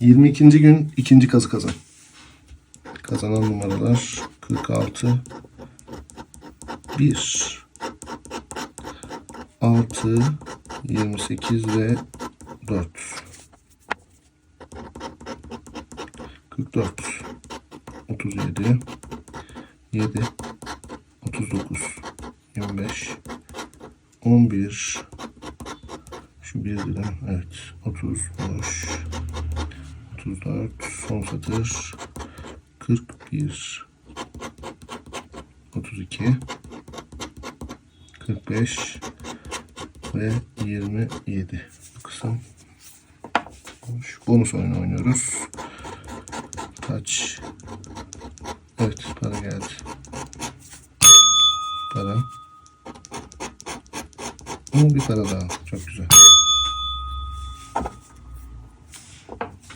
22. gün ikinci kazı kazan. Kazanan numaralar 46 1 6 28 ve 4 44 37 7 39 25 11 şu bir lira evet 30 boş 34 son satır. 41 32 45 ve 27 bu kısım. Bonus oyunu oynuyoruz. Kaç? Evet para geldi. Para. Ama bir para daha. Çok güzel